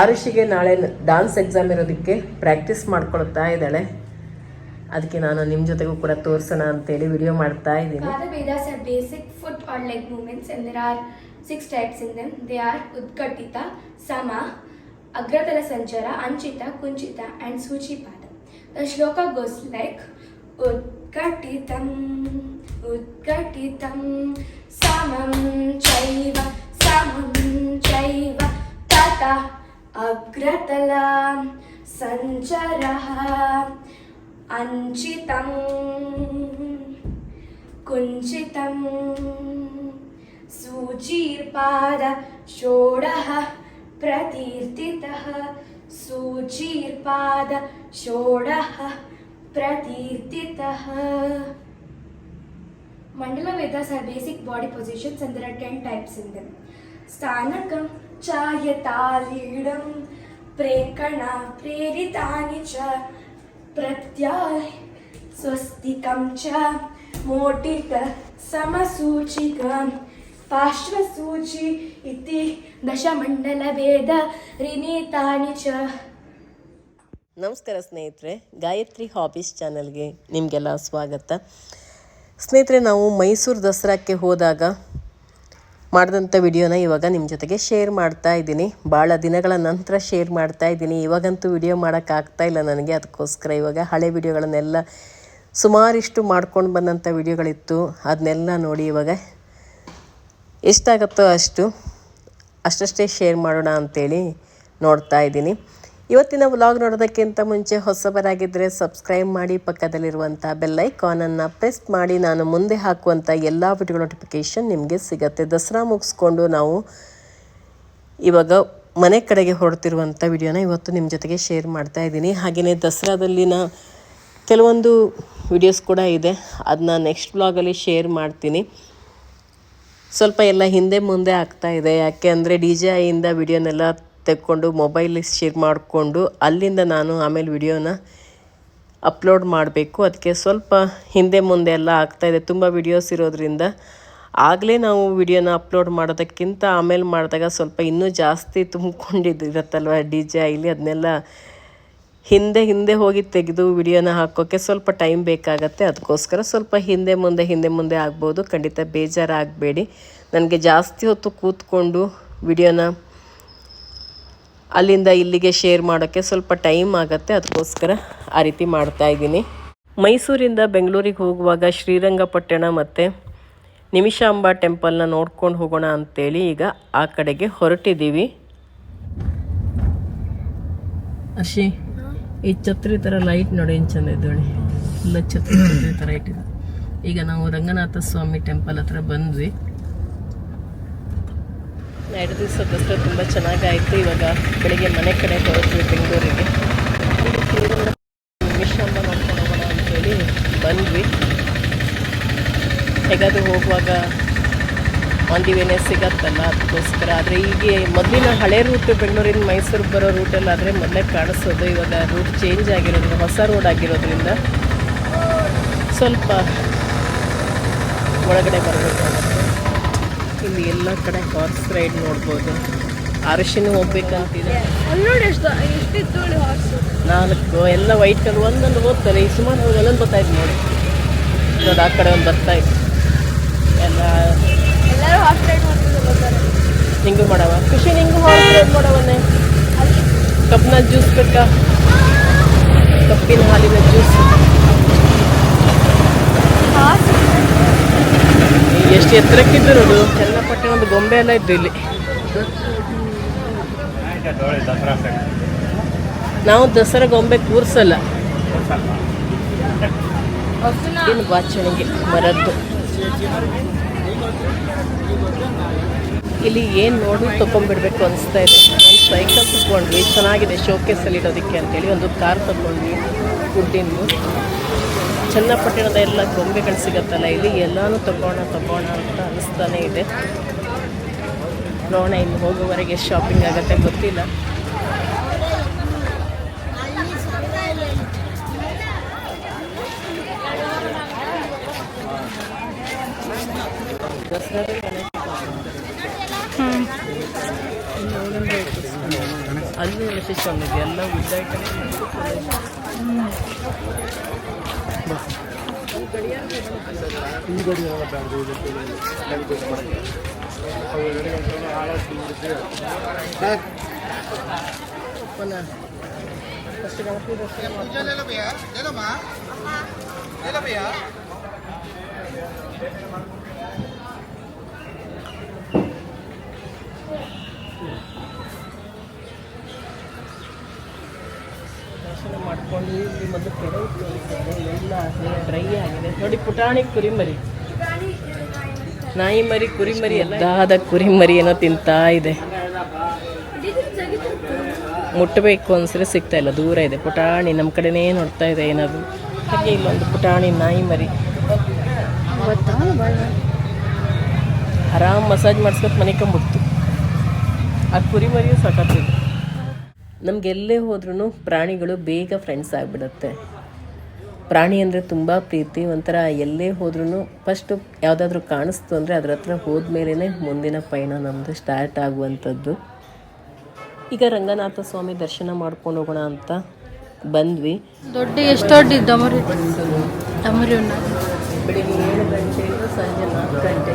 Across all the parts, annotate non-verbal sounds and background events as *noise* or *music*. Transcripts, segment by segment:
ಆರುಷಿಗೆ ನಾಳೆ dance exam ಇರೋದಕ್ಕೆ practice ಮಾಡ್ಕೊಳ್ತಾ ಇದ್ದಾಳೆ ಅದಕ್ಕೆ ನಾನು ನಿಮ್ಮ ಜೊತೆಗೂ ಕೂಡ ತೋರಿಸೋಣ ಅಂತೇಳಿ ವಿಡಿಯೋ ಮಾಡ್ತಾ ಇದ್ದೀನಿ basic foot or leg movements and there are six types in them. They are Udkatita, Sama, Agratala Sanchara, Anchita, Kunchita and Suchipada. The shloka goes like Udkatitam, Udkatitam, Samam Chaiva, Samam Chaiva, అగ్రతల సంచర అంచితం కుంచితం సూచీర్పాద షోడ ప్రకీర్తిత సూచీర్పాద షోడ ప్రకీర్తిత మండల Vedas are basic body positions and there are ten types in them స్థానకం ಚಾಯತಾಲೀಡಂ ಪ್ರೇಕಣ ಪ್ರೇರಿತಾನಿ ಚ ಪ್ರತ್ಯಾಯ ಸ್ವಸ್ತಿಕಂ ಚ, ಮೋಟಿತ ಸಮಸೂಚಿಕ ಪಾರ್ಶ್ವಸೂಚಿ ಇತಿ ದಶಮಂಡಲ ವೇದ ರಿನೀತಾನಿ ಚ. ನಮಸ್ಕಾರ ಸ್ನೇಹಿತರೆ, ಗಾಯತ್ರಿ ಹಾಬೀಸ್ ಚಾನಲ್ಗೆ ನಿಮಗೆಲ್ಲ ಸ್ವಾಗತ. ಸ್ನೇಹಿತರೆ, ನಾವು ಮೈಸೂರು ದಸರಾಕ್ಕೆ ಹೋದಾಗ ಮಾಡಿದಂಥ ವಿಡಿಯೋನ ಇವಾಗ ನಿಮ್ಮ ಜೊತೆಗೆ ಶೇರ್ ಮಾಡ್ತಾ ಇದ್ದೀನಿ. ಭಾಳ ದಿನಗಳ ನಂತರ ಶೇರ್ ಮಾಡ್ತಾ ಇದ್ದೀನಿ. ಇವಾಗಂತೂ ವಿಡಿಯೋ ಮಾಡೋಕ್ಕಾಗ್ತಾ ಇಲ್ಲ ನನಗೆ. ಅದಕ್ಕೋಸ್ಕರ ಇವಾಗ ಹಳೆ ವಿಡಿಯೋಗಳನ್ನೆಲ್ಲ ಸುಮಾರಿಷ್ಟು ಮಾಡ್ಕೊಂಡು ಬಂದಂಥ ವಿಡಿಯೋಗಳಿತ್ತು. ಅದನ್ನೆಲ್ಲ ನೋಡಿ ಇವಾಗ ಎಷ್ಟಾಗುತ್ತೋ ಅಷ್ಟು ಅಷ್ಟಷ್ಟೇ ಶೇರ್ ಮಾಡೋಣ ಅಂತೇಳಿ ನೋಡ್ತಾ ಇದ್ದೀನಿ. ಇವತ್ತಿನ ವ್ಲಾಗ್ ನೋಡೋದಕ್ಕಿಂತ ಮುಂಚೆ ಹೊಸಬರಾಗಿದ್ದರೆ ಸಬ್ಸ್ಕ್ರೈಬ್ ಮಾಡಿ ಪಕ್ಕದಲ್ಲಿರುವಂಥ ಬೆಲ್ಲೈಕಾನನ್ನು ಪ್ರೆಸ್ ಮಾಡಿ, ನಾನು ಮುಂದೆ ಹಾಕುವಂಥ ಎಲ್ಲ ವಿಡಿಯೋ ನೋಟಿಫಿಕೇಷನ್ ನಿಮಗೆ ಸಿಗುತ್ತೆ. ದಸರಾ ಮುಗಿಸ್ಕೊಂಡು ನಾವು ಇವಾಗ ಮನೆ ಕಡೆಗೆ ಹೊರಡ್ತಿರುವಂಥ ವಿಡಿಯೋನ ಇವತ್ತು ನಿಮ್ಮ ಜೊತೆಗೆ ಶೇರ್ ಮಾಡ್ತಾ ಇದ್ದೀನಿ. ಹಾಗೆಯೇ ದಸರಾದಲ್ಲಿನ ಕೆಲವೊಂದು ವಿಡಿಯೋಸ್ ಕೂಡ ಇದೆ. ಅದನ್ನ ನೆಕ್ಸ್ಟ್ ವ್ಲಾಗಲ್ಲಿ ಶೇರ್ ಮಾಡ್ತೀನಿ. ಸ್ವಲ್ಪ ಎಲ್ಲ ಹಿಂದೆ ಮುಂದೆ ಆಗ್ತಾ ಇದೆ. ಯಾಕೆ ಅಂದರೆ ಡಿ ಜೆ ಐಯಿಂದ ವಿಡಿಯೋನೆಲ್ಲ ತೆಕ್ಕೊಂಡು ಮೊಬೈಲ್ ಶೇರ್ ಮಾಡಿಕೊಂಡು ಅಲ್ಲಿಂದ ನಾನು ಆಮೇಲೆ ವಿಡಿಯೋನ ಅಪ್ಲೋಡ್ ಮಾಡಬೇಕು. ಅದಕ್ಕೆ ಸ್ವಲ್ಪ ಹಿಂದೆ ಮುಂದೆ ಎಲ್ಲ ಆಗ್ತಾಯಿದೆ ತುಂಬ ವಿಡಿಯೋಸ್ ಇರೋದ್ರಿಂದ ಆಗಲೇ ನಾವು ವಿಡಿಯೋನ ಅಪ್ಲೋಡ್ ಮಾಡೋದಕ್ಕಿಂತ ಆಮೇಲೆ ಮಾಡಿದಾಗ ಸ್ವಲ್ಪ ಇನ್ನೂ ಜಾಸ್ತಿ ತುಂಬಿಕೊಂಡಿದ್ದಿರತ್ತಲ್ವ ಡಿ ಜೆ ಇಲ್ಲಿ. ಅದನ್ನೆಲ್ಲ ಹಿಂದೆ ಹಿಂದೆ ಹೋಗಿ ತೆಗೆದು ವಿಡಿಯೋನ ಹಾಕೋಕ್ಕೆ ಸ್ವಲ್ಪ ಟೈಮ್ ಬೇಕಾಗತ್ತೆ. ಅದಕ್ಕೋಸ್ಕರ ಸ್ವಲ್ಪ ಹಿಂದೆ ಮುಂದೆ ಹಿಂದೆ ಮುಂದೆ ಆಗ್ಬೋದು. ಖಂಡಿತ ಬೇಜಾರಾಗಬೇಡಿ. ನನಗೆ ಜಾಸ್ತಿ ಹೊತ್ತು ಕೂತ್ಕೊಂಡು ವಿಡಿಯೋನ ಅಲ್ಲಿಂದ ಇಲ್ಲಿಗೆ ಶೇರ್ ಮಾಡೋಕ್ಕೆ ಸ್ವಲ್ಪ ಟೈಮ್ ಆಗುತ್ತೆ. ಅದಕ್ಕೋಸ್ಕರ ಆ ರೀತಿ ಮಾಡ್ತಾ ಇದ್ದೀನಿ. ಮೈಸೂರಿಂದ ಬೆಂಗಳೂರಿಗೆ ಹೋಗುವಾಗ ಶ್ರೀರಂಗಪಟ್ಟಣ ಮತ್ತು ನಿಮಿಷಾಂಬ ಟೆಂಪಲ್ನ ನೋಡ್ಕೊಂಡು ಹೋಗೋಣ ಅಂತೇಳಿ ಈಗ ಆ ಕಡೆಗೆ ಹೊರಟಿದ್ದೀವಿ. ಅರ್ಷಿ ಈ ಛತ್ರಿ ಥರ ಲೈಟ್ ನೋಡಿ ಏನು ಚಂದ ಇದ್ದೋಳಿ ಇಲ್ಲ ಛತ್ರಿ ಛತ್ರಿ ಥರ ಇಟ್ಟಿದೆ ಈಗ ನಾವು ರಂಗನಾಥ ಸ್ವಾಮಿ ಟೆಂಪಲ್ ಹತ್ರ ಬಂದ್ವಿ. ಎರಡು ದಿವಸ ದಸರಾ ತುಂಬ ಚೆನ್ನಾಗಾಯಿತು. ಇವಾಗ ಬೆಳಿಗ್ಗೆ ಮನೆ ಕಡೆ ಹೊರಟ್ವಿ ಬೆಂಗಳೂರಿಗೆ. ನಿಮಿಷಾಂಬ ನೋಡ್ಕೊಂಡು ಹೋಗೋಣ ಅಂತೇಳಿ ಬಂದ್ವಿ. ಹೇಗಾದರೂ ಹೋಗುವಾಗ ಆನ್ ಸಿಗತ್ತಲ್ಲ ಅದಕ್ಕೋಸ್ಕರ. ಆದರೆ ಈಗ ಮೊದಲಿನ ಹಳೆ ರೂಟ್ ಬೆಂಗಳೂರಿಂದ ಮೈಸೂರು ಬರೋ ರೂಟಲ್ಲಾದರೆ ಮೊದಲೇ ಕಾಣಿಸೋದು. ಇವಾಗ ರೂಟ್ ಚೇಂಜ್ ಆಗಿರೋದ್ರಿಂದ, ಹೊಸ ರೋಡ್ ಆಗಿರೋದ್ರಿಂದ ಸ್ವಲ್ಪ ಒಳಗಡೆ ಬರಬೇಕಾಗುತ್ತೆ. ಇಲ್ಲಿ ಎಲ್ಲ ಕಡೆ ಹಾರ್ಸ್ ರೈಡ್ ನೋಡ್ಬೋದು. ಅರಶಿನ ಹೋಗ್ಬೇಕಂತಿದೆ. ನೋಡಿ ಎಷ್ಟು ಎಷ್ಟಿತ್ತು ಹಾರ್ಸು ನಾಲ್ಕು ಎಲ್ಲ ವೈಟ್ ಕಲರ್ ಒಂದೊಂದು ಹೋಗ್ತಾರೆ ಈ ಸುಮಾರು ಒಂದೊಂದು ಬರ್ತಾಯಿತ್ತು ನೋಡಿ. ನೋಡಿ ಆ ಕಡೆ ಒಂದು ಬರ್ತಾ ಇತ್ತು. ಎಲ್ಲ ಎಲ್ಲರೂ ಹಾರ್ಸ್ ರೈಡ್ ಮಾಡ್ತಿದ್ದಾರೆ ನಿಂಗೂ ಮಾಡವ ಖುಷಿ ನಿಂಗು ಹಾರ್ಸ್ ರೈಡ್ ಮಾಡವನ್ನೇ ಕಪ್ಪಿನ ಜ್ಯೂಸ್ ಬೇಕಾ? ಕಪ್ಪಿನ ಹಾಲಿನ ಜ್ಯೂಸ್ ಎಷ್ಟು ನೋಡು ಒಂದು ಗೊಂಬೆ ಎಲ್ಲ ಇದ್ದು ಇಲ್ಲಿ. ನಾವು ದಸರಾ ಗೊಂಬೆ ಕೂರ್ಸಲ್ಲ. ಏನು ಬಾಚಣಿಗೆ ಮರದ್ದು ಇಲ್ಲಿ ಏನು ನೋಡಿ ತೊಗೊಂಡ್ಬಿಡ್ಬೇಕು ಅನಿಸ್ತಾ ಇದೆ. ಒಂದು ಸೈಕಲ್ ತಗೊಂಡ್ವಿ. ಚೆನ್ನಾಗಿದೆ ಶೋಕೇಸಲ್ಲಿ ಇಡೋದಕ್ಕೆ ಅಂತೇಳಿ ಒಂದು ಕಾರ್ ತಗೊಂಡ್ವಿ. ವುಡ್ಡಿಂದು ಚನ್ನಪಟ್ಟಣದ ಎಲ್ಲ ಗೊಂಬೆಗಳು ಸಿಗುತ್ತಲ್ಲ, ಇಲ್ಲಿ ಎಲ್ಲನೂ ತಗೋಣ ತಗೋಣ ಅಂತ ಅನಿಸ್ತಾನೆ ಇದೆ. ನೋಡೋಣ ಇನ್ನು ಹೋಗುವವರೆಗೆ ಶಾಪಿಂಗ್ ಆಗುತ್ತೆ, ಗೊತ್ತಿಲ್ಲ. ಅಲ್ಲಿ ಸಿಸ್ಟಮ್ ಇದೆ, ಎಲ್ಲ ಐಟಮ್ ಫಸ್ಟ್ ಗಣಪತಿ ದರ್ಶನ ಮಾಡ್ಕೊಂಡು ದರ್ಶನ ಮಾಡ್ಕೊಂಡು ಇಲ್ಲಿ ಮೊದಲು. ಎಲ್ಲ ಡ್ರೈ ಆಗಿದೆ. ನೋಡಿ, ಪುಟಾಣಿ ಕುರಿಮರಿ. ನಾಯಿ ಮರಿ ಕುರಿಮರಿ ಎಲ್ಲಾದ ಕುರಿಮರಿ ಏನೋ ತಿಂತಾ ಇದೆ. ಮುಟ್ಟಬೇಕು ಅನ್ಸರೆ ಸಿಗ್ತಾ ಇಲ್ಲ. ದೂರ ಇದೆ. ಪುಟಾಣಿ ನಮ್ಮ ಕಡೆನೇ ನೋಡ್ತಾ ಇದೆ ಏನಾದ್ರು. ಹಾಗೆ ಇಲ್ಲೊಂದು ಪುಟಾಣಿ ನಾಯಿ ಮರಿ ಆರಾಮ್ ಮಸಾಜ್ ಮಾಡಿಸ್ಕೊತ್ ಮನೆ ಕಂಬಿಡ್ತು. ಆ ಕುರಿಮರಿಯೂ ಸಾಕಾಗ್ತಿದೆ ನಮ್ಗೆ ಎಲ್ಲೇ ಹೋದ್ರೂ ಪ್ರಾಣಿಗಳು ಬೇಗ ಫ್ರೆಂಡ್ಸ್ ಆಗಿಬಿಡುತ್ತೆ. ಪ್ರಾಣಿ ಅಂದರೆ ತುಂಬ ಪ್ರೀತಿ ಒಂಥರ ಎಲ್ಲೇ ಹೋದ್ರೂ ಫಸ್ಟು ಯಾವುದಾದ್ರೂ ಕಾಣಿಸ್ತು ಅಂದರೆ ಅದ್ರ ಹತ್ರ ಹೋದ್ಮೇಲೆ ಮುಂದಿನ ಪಯಣ ನಮ್ಮದು ಸ್ಟಾರ್ಟ್ ಆಗುವಂಥದ್ದು. ಈಗ ರಂಗನಾಥ ಸ್ವಾಮಿ ದರ್ಶನ ಮಾಡ್ಕೊಂಡು ಹೋಗೋಣ ಅಂತ ಬಂದ್ವಿ. ದೊಡ್ಡ ಎಷ್ಟು ದೊಡ್ಡ ಬೆಳಿಗ್ಗೆ ಏಳು ಗಂಟೆಯಿಂದ ಸಂಜೆ ನಾಲ್ಕು ಗಂಟೆ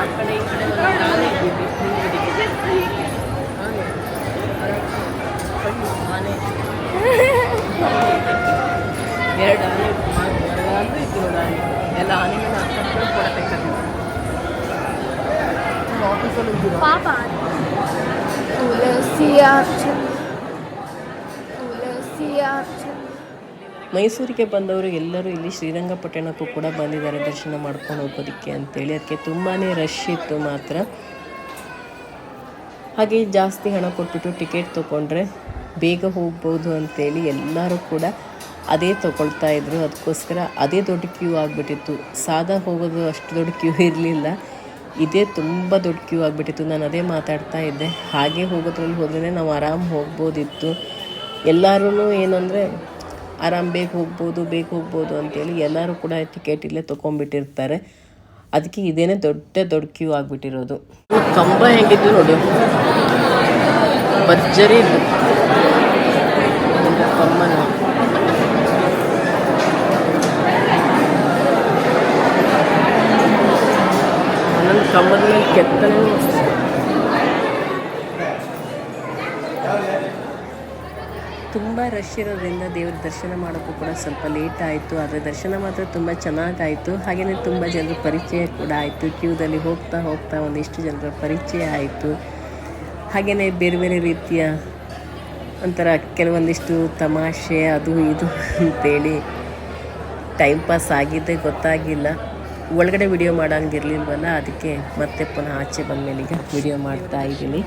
ಆ ಕಡೆ ಈ ಕಡೆ ಎರಡು ಆನೆ ಆನೆ. ಎಲ್ಲ. ಪಾಪ ಮೈಸೂರಿಗೆ ಬಂದವರು ಎಲ್ಲರೂ ಇಲ್ಲಿ ಶ್ರೀರಂಗಪಟ್ಟಣಕ್ಕೂ ಕೂಡ ಬಂದಿದ್ದಾರೆ ದರ್ಶನ ಮಾಡ್ಕೊಂಡು ಹೋಗೋದಕ್ಕೆ ಅಂತೇಳಿ ಅದಕ್ಕೆ ತುಂಬಾ ರಶ್ ಇತ್ತು ಮಾತ್ರ ಹಾಗೆ ಜಾಸ್ತಿ ಹಣ ಕೊಟ್ಬಿಟ್ಟು ಟಿಕೆಟ್ ತೊಗೊಂಡ್ರೆ ಬೇಗ ಹೋಗ್ಬೋದು ಅಂತೇಳಿ ಎಲ್ಲರೂ ಕೂಡ ಅದೇ ತೊಗೊಳ್ತಾ ಇದ್ರು. ಅದಕ್ಕೋಸ್ಕರ ಅದೇ ದೊಡ್ಡ ಕ್ಯೂ ಆಗಿಬಿಟ್ಟಿತ್ತು. ಸಾದಾ ಹೋಗೋದು ಅಷ್ಟು ದೊಡ್ಡ ಕ್ಯೂ ಇರಲಿಲ್ಲ. ಇದೇ ತುಂಬ ದೊಡ್ಡ ಕ್ಯೂ ಆಗಿಬಿಟ್ಟಿತ್ತು. ನಾನು ಅದೇ ಮಾತಾಡ್ತಾ ಇದ್ದೆ. ಹಾಗೆ ಹೋಗೋದ್ರಲ್ಲಿ ಹೋದ್ರೆ ನಾವು ಆರಾಮ್ ಹೋಗ್ಬೋದಿತ್ತು. ಎಲ್ಲರೂ ಏನಂದರೆ ಆರಾಮ್ ಬೇಗ ಹೋಗ್ಬೋದು ಬೇಗ ಹೋಗ್ಬೋದು ಅಂತೇಳಿ ಎಲ್ಲರೂ ಕೂಡ ಟಿಕೆಟ್ ಇಲ್ಲೇ ತೊಗೊಂಡ್ಬಿಟ್ಟಿರ್ತಾರೆ. ಅದಕ್ಕೆ ಇದೇನೇ ದೊಡ್ಡ ದೊಡ್ಡ ಕ್ಯೂ ಆಗಿಬಿಟ್ಟಿರೋದು. ಕಂಬ ಹೆಂಗಿದ್ದು ನೋಡು. ಭರ್ಜರಿ ಕಂಬನ ಕಂಬದ ಮೇಲೆ ಕೆತ್ತನೆ ತುಂಬ ರಶ್ ಇರೋದ್ರಿಂದ ದೇವ್ರ ದರ್ಶನ ಮಾಡೋಕ್ಕೂ ಕೂಡ ಸ್ವಲ್ಪ ಲೇಟ್ ಆಯಿತು. ಆದರೆ ದರ್ಶನ ಮಾತ್ರ ತುಂಬ ಚೆನ್ನಾಗಾಯಿತು. ಹಾಗೆಯೇ ತುಂಬ ಜನರ ಪರಿಚಯ ಕೂಡ ಆಯಿತು. ಕ್ಯೂದಲ್ಲಿ ಹೋಗ್ತಾ ಹೋಗ್ತಾ ಒಂದಿಷ್ಟು ಜನರ ಪರಿಚಯ ಆಯಿತು. ಹಾಗೆಯೇ ಬೇರೆ ಬೇರೆ ರೀತಿಯ ಒಂಥರ ಕೆಲವೊಂದಿಷ್ಟು ತಮಾಷೆ, ಅದು ಇದು ಅಂತೇಳಿ ಟೈಮ್ ಪಾಸ್ ಆಗಿದ್ದೇ ಗೊತ್ತಾಗಿಲ್ಲ. ಒಳಗಡೆ ವಿಡಿಯೋ ಮಾಡೋಂಗಿರ್ಲಿಲ್ವಲ್ಲ, ಅದಕ್ಕೆ ಮತ್ತೆ ಪುನಃ ಆಚೆ ಬಂದಮೇಲೆ ಈಗ ವಿಡಿಯೋ ಮಾಡ್ತಾ ಇದ್ದೀನಿ.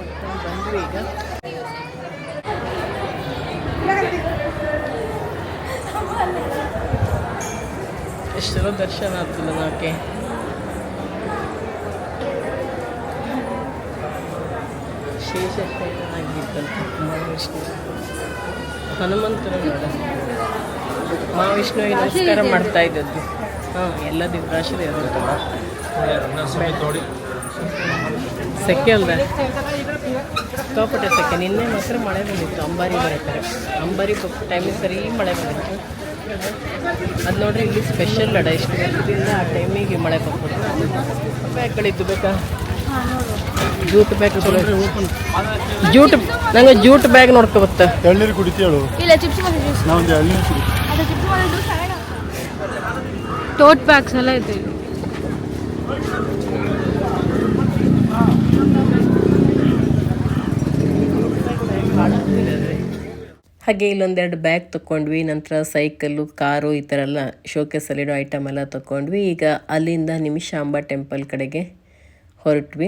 ಎಷ್ಟೆಲ್ಲ ದರ್ಶನ ಆಗ್ತಿಲ್ಲ ನಾಕೆ ಹನುಮಂತರ ಮಹಾವಿಷ್ಣು. ಹನುಮಂತನ ನೋಡ. ಮಹಾವಿಷ್ಣುವಿಗೆ ನಮಸ್ಕಾರ ಮಾಡ್ತಾ ಇದ್ದದ್ದು. ಹಾಂ ಎಲ್ಲ ದಿವರಾಶಿ ಸೆಕೆ ಅಲ್ದ ಸಿಕ್ಕಾಪಟ್ಟೆ ಸೆಕೆ. ನಿನ್ನೆ ಮಾತ್ರ ಮಳೆ ಬಂದಿತ್ತು. ಅಂಬಾರಿ ಬರೀತಾರೆ ಅಂಬಾರಿ ಟೈಮಿಗೆ ಸರಿ ಮಳೆ ಬಂದಿತ್ತು. ಅದು ನೋಡ್ರಿ ಇಲ್ಲಿ ಸ್ಪೆಷಲ್ ಅಡ. ಇಷ್ಟು ಆ ಟೈಮಿಗೆ ಮಳೆ ಬರ್ಬೋದು. ಬ್ಯಾಗ್ಗಳಿದ್ದು ಬೇಕಾ? ಜೂಟ್ ಬ್ಯಾಗ್ ಜೂಟ್ ನಂಗೆ ಜೂಟ್ ಬ್ಯಾಗ್ ನೋಡ್ಕೊ ಬತ್ತ. ಎಳ್ನೀರು ಕುಡಿತೀಯಳು ಇಲ್ಲ ಚಿಪ್ಸ್ ಮಾಡಿ ಜ್ಯೂಸ್ ನಾವೊಂದು ಎಳ್ನೀರು ಕುಡಿತೀವಿ ಅದು ಚಿಪ್ಸ್ ಮಾಡಿ ಜ್ಯೂಸ್ ಟೋಟ್ ಬ್ಯಾಗ್ಸ್ ಎಲ್ಲ ಇದೆ ಹಾಗೆ ಇಲ್ಲೊಂದೆರಡು ಬ್ಯಾಗ್ ತೊಗೊಂಡ್ವಿ ನಂತರ ಸೈಕಲ್ಲು ಕಾರು ಈ ಥರ ಎಲ್ಲ ಶೋಕೇಸಲ್ಲಿಡೋ ಐಟಮ್ ಎಲ್ಲ ತೊಗೊಂಡ್ವಿ ಈಗ ಅಲ್ಲಿಂದ ನಿಮಿಷಾಂಬ ಟೆಂಪಲ್ ಕಡೆಗೆ ಹೊರಟ್ವಿ.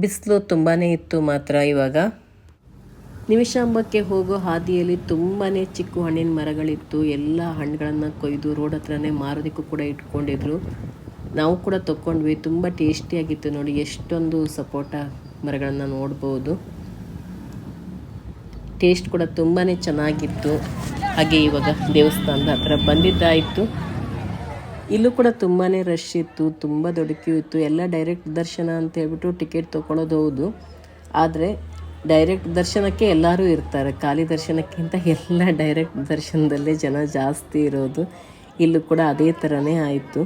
ಬಿಸಿಲು ತುಂಬಾ ಇತ್ತು ಮಾತ್ರ ಇವಾಗ. ನಿಮಿಷಾಂಬಕ್ಕೆ ಹೋಗೋ ಹಾದಿಯಲ್ಲಿ ತುಂಬಾ ಚಿಕ್ಕ ಹಣ್ಣಿನ ಮರಗಳಿತ್ತು. ಎಲ್ಲ ಹಣ್ಣುಗಳನ್ನು ಕೊಯ್ದು ರೋಡ್ ಹತ್ರನೇ ಮಾರೋದಕ್ಕೂ ಕೂಡ ಇಟ್ಕೊಂಡಿದ್ರು. ನಾವು ಕೂಡ ತೊಗೊಂಡ್ವಿ ತುಂಬ ಟೇಸ್ಟಿಯಾಗಿತ್ತು ನೋಡಿ. ಎಷ್ಟೊಂದು ಸಪೋಟ ಮರಗಳನ್ನು ನೋಡ್ಬೋದು. ಟೇಸ್ಟ್ ಕೂಡ ತುಂಬಾ ಚೆನ್ನಾಗಿತ್ತು. ಹಾಗೆ ಇವಾಗ ದೇವಸ್ಥಾನದ ಹತ್ರ ಬಂದಿದ್ದಾಯಿತು. ಇಲ್ಲೂ ಕೂಡ ತುಂಬಾ ರಶ್ ಇತ್ತು, ತುಂಬ ದೊಡ್ಡ ಕ್ಯೂ ಇತ್ತು. ಎಲ್ಲ ಡೈರೆಕ್ಟ್ ದರ್ಶನ ಅಂತ ಹೇಳ್ಬಿಟ್ಟು ಟಿಕೆಟ್ ತೊಗೊಳೋದು ಹೌದು. ಆದರೆ ಡೈರೆಕ್ಟ್ ದರ್ಶನಕ್ಕೆ ಎಲ್ಲರೂ ಇರ್ತಾರೆ. ಖಾಲಿ ದರ್ಶನಕ್ಕಿಂತ ಎಲ್ಲ ಡೈರೆಕ್ಟ್ ದರ್ಶನದಲ್ಲೇ ಜನ ಜಾಸ್ತಿ ಇರೋದು. ಇಲ್ಲೂ ಕೂಡ ಅದೇ ಥರನೇ ಆಯಿತು.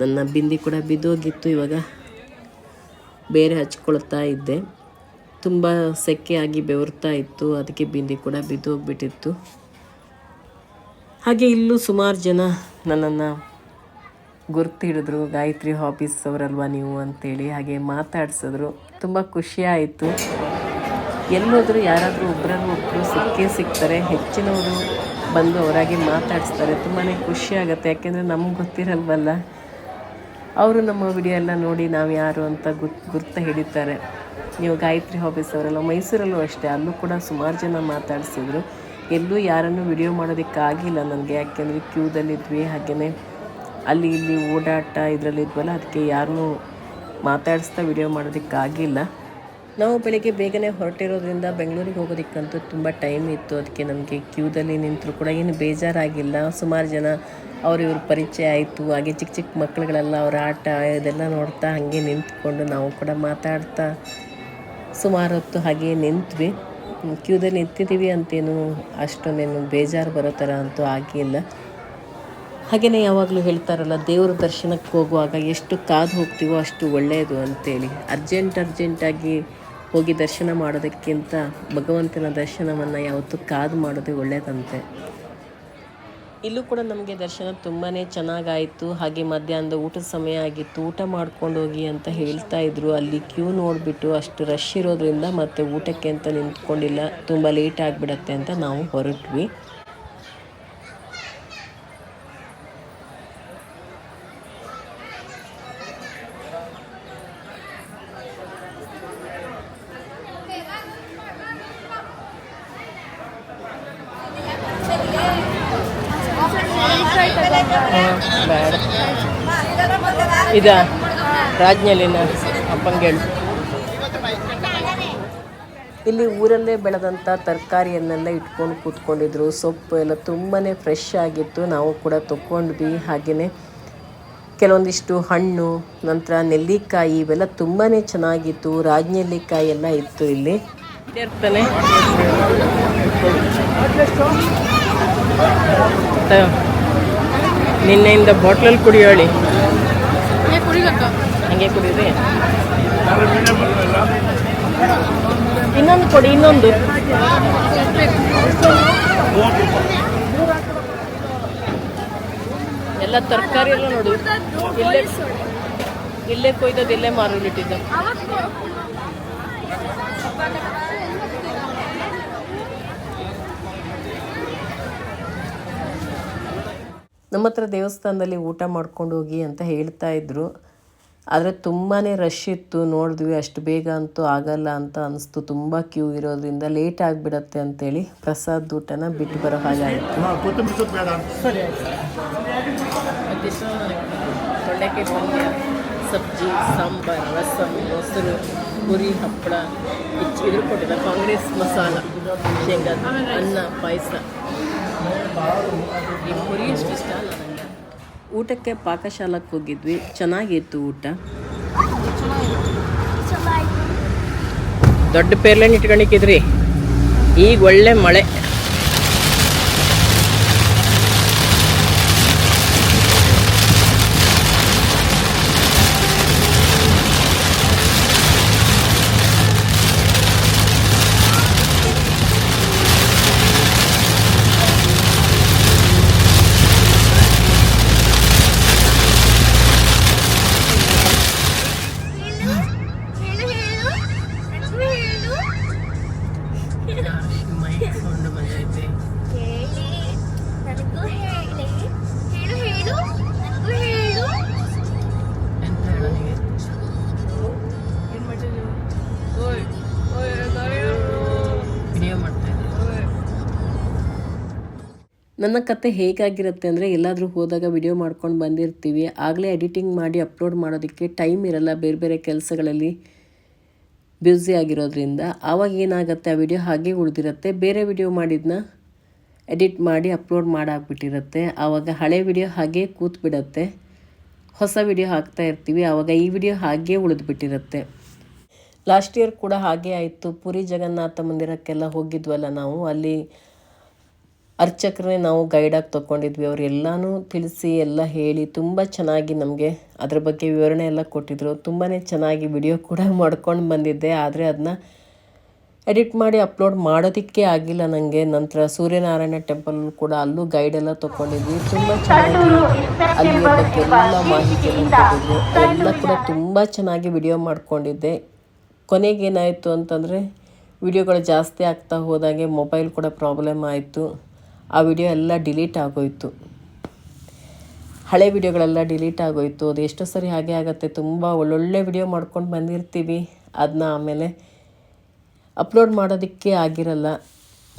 ನನ್ನ ಬಿಂದಿ ಕೂಡ ಬಿದ್ದೋಗಿತ್ತು. ಇವಾಗ ಬೇರೆ ಹಚ್ಕೊಳ್ತಾ ಇದ್ದೆ. ತುಂಬ ಸೆಕೆ ಆಗಿ ಬೆವರ್ತಾ ಇತ್ತು. ಅದಕ್ಕೆ ಬಿಂದಿ ಕೂಡ ಬಿದ್ದೋಗ್ಬಿಟ್ಟಿತ್ತು ಹಾಗೆ ಇಲ್ಲೂ ಸುಮಾರು ಜನ ನನ್ನನ್ನು ಗುರ್ತು ಹಿಡಿದ್ರು ಗಾಯತ್ರಿ ಹಾಬೀಸ್ ಅವರಲ್ವಾ ನೀವು ಅಂತೇಳಿ ಹಾಗೆ ಮಾತಾಡಿಸಿದ್ರು. ತುಂಬ ಖುಷಿ ಆಯಿತು. ಎಲ್ಲೋದ್ರೂ ಯಾರಾದರೂ ಒಬ್ಬರನ್ನು ಒಬ್ಬರು ಸಿಕ್ಕೇ ಸಿಗ್ತಾರೆ. ಹೆಚ್ಚಿನವರು ಬಂದು ಅವರಾಗಿ ಮಾತಾಡಿಸ್ತಾರೆ. ತುಂಬಾ ಖುಷಿಯಾಗುತ್ತೆ ಯಾಕೆಂದರೆ ನಮ್ಗೆ ಗೊತ್ತಿರಲ್ವಲ್ಲ. ಅವರು ನಮ್ಮ ವಿಡಿಯೋ ಎಲ್ಲ ನೋಡಿ ನಾವು ಯಾರು ಅಂತ ಗುರ್ತು ಗುರ್ತ ಹಿಡಿತಾರೆ. ನೀವು ಗಾಯತ್ರಿ ಹಾಬೀಸ್ ಅವರೆಲ್ಲ, ಮೈಸೂರಲ್ಲೂ ಅಷ್ಟೇ, ಅಲ್ಲೂ ಕೂಡ ಸುಮಾರು ಜನ ಮಾತಾಡಿಸಿದ್ರು. ಎಲ್ಲೂ ಯಾರನ್ನು ವಿಡಿಯೋ ಮಾಡೋದಕ್ಕಾಗಿಲ್ಲ ನನಗೆ, ಯಾಕೆಂದರೆ ಕ್ಯೂದಲ್ಲಿದ್ವಿ ಹಾಗೆಯೇ ಅಲ್ಲಿ ಇಲ್ಲಿ ಓಡಾಟ ಇದರಲ್ಲಿದ್ವಲ್ಲ ಅದಕ್ಕೆ ಯಾರನ್ನೂ ಮಾತಾಡಿಸ್ತಾ ವಿಡಿಯೋ ಮಾಡೋದಕ್ಕಾಗಿಲ್ಲ. ನಾವು ಬೆಳಗ್ಗೆ ಬೇಗನೆ ಹೊರಟಿರೋದ್ರಿಂದ ಬೆಂಗಳೂರಿಗೆ ಹೋಗೋದಕ್ಕಂತೂ ತುಂಬ ಟೈಮ್ ಇತ್ತು ಅದಕ್ಕೆ ನಮಗೆ ಕ್ಯೂದಲ್ಲಿ ನಿಂತರೂ ಕೂಡ ಏನು ಬೇಜಾರಾಗಿಲ್ಲ. ಸುಮಾರು ಜನ ಅವ್ರ ಇವ್ರ ಪರಿಚಯ ಆಯಿತು, ಹಾಗೆ ಚಿಕ್ಕ ಚಿಕ್ಕ ಮಕ್ಕಳುಗಳೆಲ್ಲ ಅವ್ರ ಆಟ ಇದೆಲ್ಲ ನೋಡ್ತಾ ಹಾಗೆ ನಿಂತ್ಕೊಂಡು ನಾವು ಕೂಡ ಮಾತಾಡ್ತಾ ಸುಮಾರು ಹೊತ್ತು ಹಾಗೆ ನಿಂತ್ವಿ. ಕ್ಯೂದಲ್ಲಿ ನಿಂತಿದ್ದೀವಿ ಅಂತೇನು ಅಷ್ಟೊಂದೇನು ಬೇಜಾರು ಬರೋ ಥರ ಅಂತೂ ಆಗಿಲ್ಲ. ಹಾಗೆಯೇ ಯಾವಾಗಲೂ ಹೇಳ್ತಾರಲ್ಲ, ದೇವ್ರ ದರ್ಶನಕ್ಕೆ ಹೋಗುವಾಗ ಎಷ್ಟು ಕಾದು ಹೋಗ್ತೀವೋ ಅಷ್ಟು ಒಳ್ಳೆಯದು ಅಂತೇಳಿ. ಅರ್ಜೆಂಟ್ ಅರ್ಜೆಂಟಾಗಿ ಹೋಗಿ ದರ್ಶನ ಮಾಡೋದಕ್ಕಿಂತ ಭಗವಂತನ ದರ್ಶನವನ್ನು ಯಾವತ್ತೂ ಕಾದು ಮಾಡೋದೇ ಒಳ್ಳೆಯದಂತೆ ಇಲ್ಲೂ ಕೂಡ ನಮಗೆ ದರ್ಶನ ತುಂಬಾ ಚೆನ್ನಾಗಾಯಿತು. ಹಾಗೆ ಮಧ್ಯಾಹ್ನದ ಊಟದ ಸಮಯ ಆಗಿತ್ತು. ಊಟ ಮಾಡ್ಕೊಂಡು ಹೋಗಿ ಅಂತ ಹೇಳ್ತಾ ಇದ್ರು. ಅಲ್ಲಿ ಕ್ಯೂ ನೋಡಿಬಿಟ್ಟು ಅಷ್ಟು ರಶ್ ಇರೋದ್ರಿಂದ ಮತ್ತೆ ಊಟಕ್ಕೆ ಅಂತ ನಿಂತ್ಕೊಂಡಿಲ್ಲ. ತುಂಬ ಲೇಟ್ ಆಗಿಬಿಡತ್ತೆ ಅಂತ ನಾವು ಹೊರಟ್ವಿ ಬೇಡ ಇದ ರಾಜ್ಞಲಿನ ಅಪ್ಪಂಗೇಳು ಇಲ್ಲಿ ಊರಲ್ಲೇ ಬೆಳೆದಂಥ ತರಕಾರಿಯನ್ನೆಲ್ಲ ಇಟ್ಕೊಂಡು ಕೂತ್ಕೊಂಡಿದ್ರು. ಸೊಪ್ಪು ಎಲ್ಲ ತುಂಬಾ ಫ್ರೆಶ್ ಆಗಿತ್ತು. ನಾವು ಕೂಡ ತೊಗೊಂಡ್ವಿ ಹಾಗೆಯೇ ಕೆಲವೊಂದಿಷ್ಟು ಹಣ್ಣು ನಂತರ ನೆಲ್ಲಿಕಾಯಿ ಇವೆಲ್ಲ ತುಂಬಾ ಚೆನ್ನಾಗಿತ್ತು. ರಾಜನೆಲ್ಲಿಕಾಯಿ ಎಲ್ಲ ಇತ್ತು ಇಲ್ಲಿ. ಇರ್ತಾನೆ. ನಿನ್ನೆಯಿಂದ ಬಾಟ್ಲಲ್ಲಿ ಕುಡಿಯೋಳಿ ಹಂಗೆ ಇನ್ನೊಂದು ಕೊಡಿ, ಇನ್ನೊಂದು. ಎಲ್ಲ ತರಕಾರಿ ಎಲ್ಲ ನೋಡು. ಇಲ್ಲೇ ಇಲ್ಲೇ ಕೊಯ್ದದ್ದು ಇಲ್ಲೇ ಮಾರಲಿಟ್ಟಿದ್ದು ನಮ್ಮ ಹತ್ರ ದೇವಸ್ಥಾನದಲ್ಲಿ ಊಟ ಮಾಡ್ಕೊಂಡು ಹೋಗಿ ಅಂತ ಹೇಳ್ತಾ ಇದ್ರು. ಆದರೆ ತುಂಬಾ ರಶ್ ಇತ್ತು ನೋಡಿದ್ವಿ ಅಷ್ಟು ಬೇಗ ಅಂತೂ ಆಗಲ್ಲ ಅಂತ ಅನಿಸ್ತು. ತುಂಬ ಕ್ಯೂ ಇರೋದ್ರಿಂದ ಲೇಟ್ ಆಗಿಬಿಡತ್ತೆ ಅಂತೇಳಿ ಪ್ರಸಾದ್ ಊಟನ ಬಿಟ್ಟು ಬರೋ ಹಾಗೆ ಆಯಿತು. ಸಬ್ಜಿ ಸಾಂಬಾರ್ ರಸಂ ಮೊಸರು ಪುರಿ ಹಪ್ಪಳ ಹೆಚ್ಚು ಇದ್ರ ಕೊಟ್ಟಿದ್ದ ಕಾಂಗ್ರೆಸ್ ಮಸಾಲ ಶೇಂಗಾ ಅನ್ನ ಪಾಯಸ. ಈ ಪುರಿ ಎಷ್ಟು ಇಷ್ಟ ಅಲ್ಲ ಊಟಕ್ಕೆ ಪಾಕಶಾಲಕ್ಕೆ ಹೋಗಿದ್ವಿ. ಚೆನ್ನಾಗಿತ್ತು ಊಟ. ದೊಡ್ಡ ಪೇರ್ಲೆನ್ ಇಟ್ಕೊಂಡಿಕ್ಕಿದ್ರಿ ಈಗ ಒಳ್ಳೆ ಮಳೆ. ಮಾಡ್ತಾ ಇದ್ದೆ ನನ್ನ ಕತೆ ಹೇಗಾಗಿರುತ್ತೆ ಅಂದರೆ ಎಲ್ಲಾದರೂ ಹೋದಾಗ ವಿಡಿಯೋ ಮಾಡ್ಕೊಂಡು ಬಂದಿರ್ತೀವಿ. ಆಗಲೇ ಎಡಿಟಿಂಗ್ ಮಾಡಿ ಅಪ್ಲೋಡ್ ಮಾಡೋದಕ್ಕೆ ಟೈಮ್ ಇರಲ್ಲ. ಬೇರೆ ಬೇರೆ ಕೆಲಸಗಳಲ್ಲಿ ಬ್ಯುಸಿ ಆಗಿರೋದ್ರಿಂದ ಆವಾಗ ಏನಾಗುತ್ತೆ, ಆ ವಿಡಿಯೋ ಹಾಗೆ ಉಳಿದಿರುತ್ತೆ. ಬೇರೆ ವಿಡಿಯೋ ಮಾಡಿದ್ನ ಎಡಿಟ್ ಮಾಡಿ ಅಪ್ಲೋಡ್ ಮಾಡಾಕ್ಬಿಟ್ಟಿರುತ್ತೆ ಆವಾಗ ಹಳೆ ವಿಡಿಯೋ ಹಾಗೇ ಕೂತ್ಬಿಡತ್ತೆ. ಹೊಸ ವಿಡಿಯೋ ಹಾಕ್ತಾ ಇರ್ತೀವಿ, ಆವಾಗ ಈ ವಿಡಿಯೋ ಹಾಗೆ ಉಳಿದ್ಬಿಟ್ಟಿರುತ್ತೆ. ಲಾಸ್ಟ್ ಇಯರ್ ಕೂಡ ಹಾಗೆ ಆಯಿತು. ಪುರಿ ಜಗನ್ನಾಥ ಮಂದಿರಕ್ಕೆಲ್ಲ ಹೋಗಿದ್ವಲ್ಲ ನಾವು, ಅಲ್ಲಿ ಅರ್ಚಕರನ್ನೇ ನಾವು ಗೈಡಾಗಿ ತೊಗೊಂಡಿದ್ವಿ. ಅವ್ರು ಎಲ್ಲನೂ ತಿಳಿಸಿ ಎಲ್ಲ ಹೇಳಿ ತುಂಬ ಚೆನ್ನಾಗಿ ನಮಗೆ ಅದ್ರ ಬಗ್ಗೆ ವಿವರಣೆ ಎಲ್ಲ ಕೊಟ್ಟಿದ್ರು. *laughs* ತುಂಬಾ ಚೆನ್ನಾಗಿ ವಿಡಿಯೋ ಕೂಡ ಮಾಡ್ಕೊಂಡು ಬಂದಿದ್ದೆ. ಆದರೆ ಅದನ್ನ ಎಡಿಟ್ ಮಾಡಿ ಅಪ್ಲೋಡ್ ಮಾಡೋದಕ್ಕೆ ಆಗಿಲ್ಲ ನನಗೆ ನಂತರ ಸೂರ್ಯನಾರಾಯಣ ಟೆಂಪಲ್ ಕೂಡ ಅಲ್ಲೂ ಗೈಡ್ ಎಲ್ಲ ತೊಗೊಂಡಿದ್ವಿ. ತುಂಬ ಚೆನ್ನಾಗಿ ಅಲ್ಲಿಯ ಬಗ್ಗೆ ಎಲ್ಲ ಮಾಹಿತಿಯನ್ನು ಕೊಟ್ಟಿದ್ರು ಎಲ್ಲ ಕೂಡ ತುಂಬ ಚೆನ್ನಾಗಿ ವಿಡಿಯೋ ಮಾಡಿಕೊಂಡಿದ್ದೆ. ಕೊನೆಗೇನಾಯಿತು ಅಂತಂದರೆ ವಿಡಿಯೋಗಳು ಜಾಸ್ತಿ ಆಗ್ತಾ ಹೋದಾಗೆ ಮೊಬೈಲ್ ಕೂಡ ಪ್ರಾಬ್ಲಮ್ ಆಯಿತು. ಆ ವಿಡಿಯೋ ಎಲ್ಲ ಡಿಲೀಟ್ ಆಗೋಯ್ತು. ಹಳೆ ವಿಡಿಯೋಗಳೆಲ್ಲ ಡಿಲೀಟ್ ಆಗೋಯ್ತು. ಅದು ಎಷ್ಟೋ ಸರಿ ಹಾಗೆ ಆಗುತ್ತೆ. ತುಂಬ ಒಳ್ಳೊಳ್ಳೆ ವಿಡಿಯೋ ಮಾಡ್ಕೊಂಡು ಬಂದಿರ್ತೀವಿ. ಅದನ್ನ ಆಮೇಲೆ ಅಪ್ಲೋಡ್ ಮಾಡೋದಕ್ಕೆ ಆಗಿರಲ್ಲ.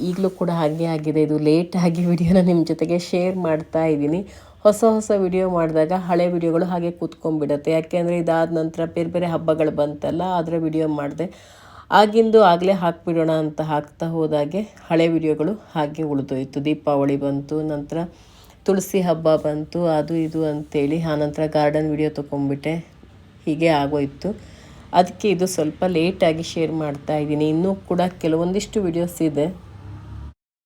ಈಗಲೂ ಕೂಡ ಹಾಗೆ ಆಗಿದೆ. ಇದು ಲೇಟಾಗಿ ವಿಡಿಯೋನ ನಿಮ್ಮ ಜೊತೆಗೆ ಶೇರ್ ಮಾಡ್ತಾ ಇದ್ದೀನಿ. ಹೊಸ ಹೊಸ ವಿಡಿಯೋ ಮಾಡಿದಾಗ ಹಳೆ ವಿಡಿಯೋಗಳು ಹಾಗೆ ಕೂತ್ಕೊಂಡ್ಬಿಡುತ್ತೆ. ಯಾಕೆಂದರೆ ಇದಾದ ನಂತರ ಬೇರೆ ಬೇರೆ ಹಬ್ಬಗಳು ಬಂತಲ್ಲ ಅದರ ವಿಡಿಯೋ ಮಾಡಿದೆ. ಆಗಿಂದು ಆಗಲೇ ಹಾಕ್ಬಿಡೋಣ ಅಂತ ಹಾಕ್ತಾ ಹೋದಾಗೆ ಹಳೆ ವಿಡಿಯೋಗಳು ಹಾಗೆ ಉಳಿದೋಯ್ತು. ದೀಪಾವಳಿ ಬಂತು, ನಂತರ ತುಳಸಿ ಹಬ್ಬ ಬಂತು, ಅದು ಇದು ಅಂತೇಳಿ ಆನಂತರ ಗಾರ್ಡನ್ ವಿಡಿಯೋ ತೊಗೊಂಡ್ಬಿಟ್ಟೆ ಹೀಗೆ ಆಗೋಯ್ತು. ಅದಕ್ಕೆ ಇದು ಸ್ವಲ್ಪ ಲೇಟಾಗಿ ಶೇರ್ ಮಾಡ್ತಾ ಇದ್ದೀನಿ. ಇನ್ನೂ ಕೂಡ ಕೆಲವೊಂದಿಷ್ಟು ವಿಡಿಯೋಸ್ ಇದೆ.